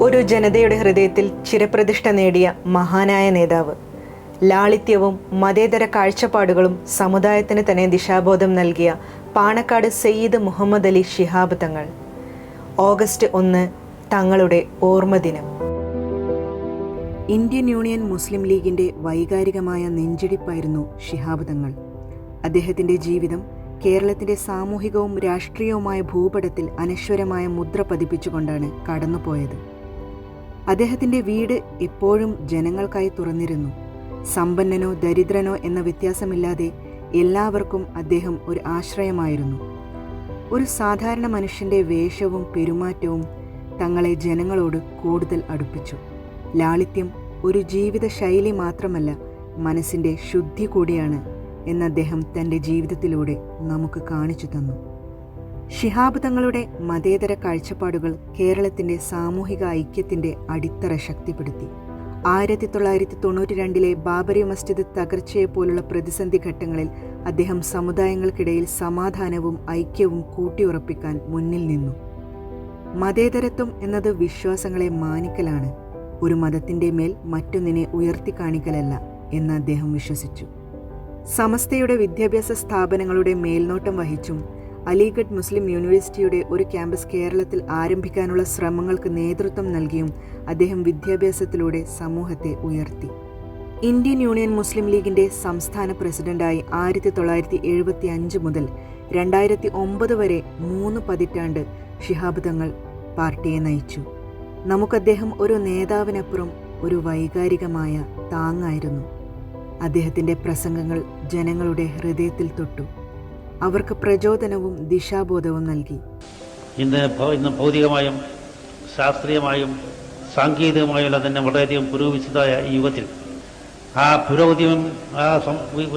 ഒരു ജനതയുടെ ഹൃദയത്തിൽ ചിരപ്രതിഷ്ഠ നേടിയ മഹാനായ നേതാവ്. ലാളിത്യവും മതേതര കാഴ്ചപ്പാടുകളും സമുദായത്തിന് തന്നെ ദിശാബോധം നൽകിയ പാണക്കാട് സയ്യിദ് മുഹമ്മദ് അലി ഷിഹാബ് തങ്ങൾ. ഓഗസ്റ്റ് ഒന്ന് തങ്ങളുടെ ഓർമ്മദിനം. ഇന്ത്യൻ യൂണിയൻ മുസ്ലിം ലീഗിന്റെ വൈകാരികമായ നെഞ്ചിടിപ്പായിരുന്നു ഷിഹാബ് തങ്ങൾ. അദ്ദേഹത്തിന്റെ ജീവിതം കേരളത്തിന്റെ സാമൂഹികവും രാഷ്ട്രീയവുമായ ഭൂപടത്തിൽ അനശ്വരമായ മുദ്ര പതിപ്പിച്ചുകൊണ്ടാണ് കടന്നുപോയത്. അദ്ദേഹത്തിന്റെ വീട് എപ്പോഴും ജനങ്ങൾക്കായി തുറന്നിരുന്നു. സമ്പന്നനോ ദരിദ്രനോ എന്ന വ്യത്യാസമില്ലാതെ എല്ലാവർക്കും അദ്ദേഹം ഒരു ആശ്രയമായിരുന്നു. ഒരു സാധാരണ മനുഷ്യന്റെ വേഷവും പെരുമാറ്റവും തങ്ങളെ ജനങ്ങളോട് കൂടുതൽ അടുപ്പിച്ചു. ലാളിത്യം ഒരു ജീവിത ശൈലി മാത്രമല്ല മനസ്സിന്റെ ശുദ്ധി കൂടിയാണ് എന്ന് അദ്ദേഹം തന്റെ ജീവിതത്തിലൂടെ നമുക്ക് കാണിച്ചു തന്നു. ഷിഹാബ് തങ്ങളുടെ മതേതര കാഴ്ചപ്പാടുകൾ കേരളത്തിന്റെ സാമൂഹിക ഐക്യത്തിന്റെ അടിത്തറ ശക്തിപ്പെടുത്തി. ആയിരത്തി തൊള്ളായിരത്തി തൊണ്ണൂറ്റി രണ്ടിലെ ബാബരി മസ്ജിദ് തകർച്ചയെപ്പോലുള്ള പ്രതിസന്ധി ഘട്ടങ്ങളിൽ അദ്ദേഹം സമുദായങ്ങൾക്കിടയിൽ സമാധാനവും ഐക്യവും കൂട്ടിയുറപ്പിക്കാൻ മുന്നിൽ നിന്നു. മതേതരത്വം എന്നത് വിശ്വാസങ്ങളെ മാനിക്കലാണ് ഒരു മതത്തിന്റെ മേൽ മറ്റൊന്നിനെ ഉയർത്തിക്കാണിക്കലല്ല എന്ന് അദ്ദേഹം വിശ്വസിച്ചു. സമസ്തയുടെ വിദ്യാഭ്യാസ സ്ഥാപനങ്ങളുടെ മേൽനോട്ടം വഹിച്ചും അലിഗഡ് മുസ്ലിം യൂണിവേഴ്സിറ്റിയുടെ ഒരു ക്യാമ്പസ് കേരളത്തിൽ ആരംഭിക്കാനുള്ള ശ്രമങ്ങൾക്ക് നേതൃത്വം നൽകിയും അദ്ദേഹം വിദ്യാഭ്യാസത്തിലൂടെ സമൂഹത്തെ ഉയർത്തി. ഇന്ത്യൻ യൂണിയൻ മുസ്ലിം ലീഗിന്റെ സംസ്ഥാന പ്രസിഡന്റായി ആയിരത്തി തൊള്ളായിരത്തി എഴുപത്തി അഞ്ച് മുതൽ രണ്ടായിരത്തി ഒമ്പത് വരെ മൂന്ന് പതിറ്റാണ്ട് ഷിഹാബ് തങ്ങൾ പാർട്ടിയെ നയിച്ചു. നമുക്കദ്ദേഹം ഒരു നേതാവിനപ്പുറം ഒരു വൈകാരികമായ താങ്ങായിരുന്നു. അദ്ദേഹത്തിന്റെ പ്രസംഗങ്ങൾ ജനങ്ങളുടെ ഹൃദയത്തിൽ തൊട്ടു. അവർക്ക് പ്രചോദനവും ദിശാബോധവും നൽകി. ഇന്ന് ഇന്ന് ഭൗതികമായും ശാസ്ത്രീയമായും സാങ്കേതികമായുള്ള തന്നെ വളരെയധികം പുരോഗമിച്ചതായ ഈ യുഗത്തിൽ. ആ പുരോഗതിയും ആ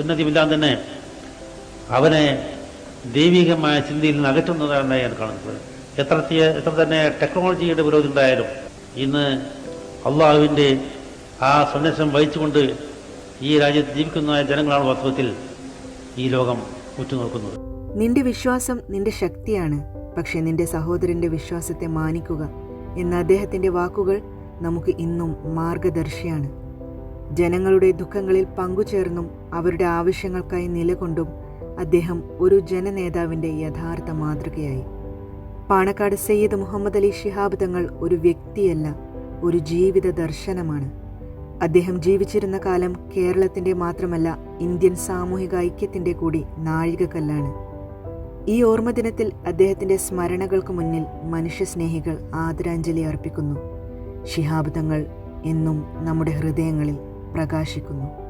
ഉന്നതിയുമെല്ലാം തന്നെ അവനെ ദൈവികമായ ചിന്തയിൽ നിന്ന് അകറ്റുന്നതാണ് ഞാൻ കാണുന്നത്. എത്ര എത്ര തന്നെ ടെക്നോളജിയുടെ പുരോഗതി ഉണ്ടായാലും ഇന്ന് അള്ളാഹുവിന്റെ ആ സന്ദേശം വഹിച്ചുകൊണ്ട് ഈ രാജ്യത്ത് ജീവിക്കുന്ന ജനങ്ങളാണ് വാസ്തവത്തിൽ ഈ ലോകം. ഉറ്റുനോക്കുന്നത്. നിന്റെ വിശ്വാസം നിന്റെ ശക്തിയാണ് പക്ഷേ നിന്റെ സഹോദരന്റെ വിശ്വാസത്തെ മാനിക്കുക എന്ന അദ്ദേഹത്തിന്റെ വാക്കുകൾ നമുക്ക് ഇന്നും മാർഗദർശിയാണ്. ജനങ്ങളുടെ ദുഃഖങ്ങളിൽ പങ്കുചേർന്നും അവരുടെ ആവശ്യങ്ങൾക്കായി നിലകൊണ്ടും അദ്ദേഹം ഒരു ജനനേതാവിന്റെ യഥാർത്ഥ മാതൃകയായി. പാണക്കാട് സയ്യിദ് മുഹമ്മദ് അലി ശിഹാബ് തങ്ങൾ ഒരു വ്യക്തിയല്ല ഒരു ജീവിത ദർശനമാണ്. അദ്ദേഹം ജീവിച്ചിരുന്ന കാലം കേരളത്തിന്റെ മാത്രമല്ല ഇന്ത്യൻ സാമൂഹിക ഐക്യത്തിന്റെ കൂടി നാഴികക്കല്ലാണ്. ഈ ഓർമ്മദിനത്തിൽ അദ്ദേഹത്തിന്റെ സ്മരണകൾക്ക് മുന്നിൽ മനുഷ്യസ്നേഹികൾ ആദരാഞ്ജലി അർപ്പിക്കുന്നു. ശിഹാബ്ദങ്ങൾ എന്നും നമ്മുടെ ഹൃദയങ്ങളിൽ പ്രകാശിക്കുന്നു.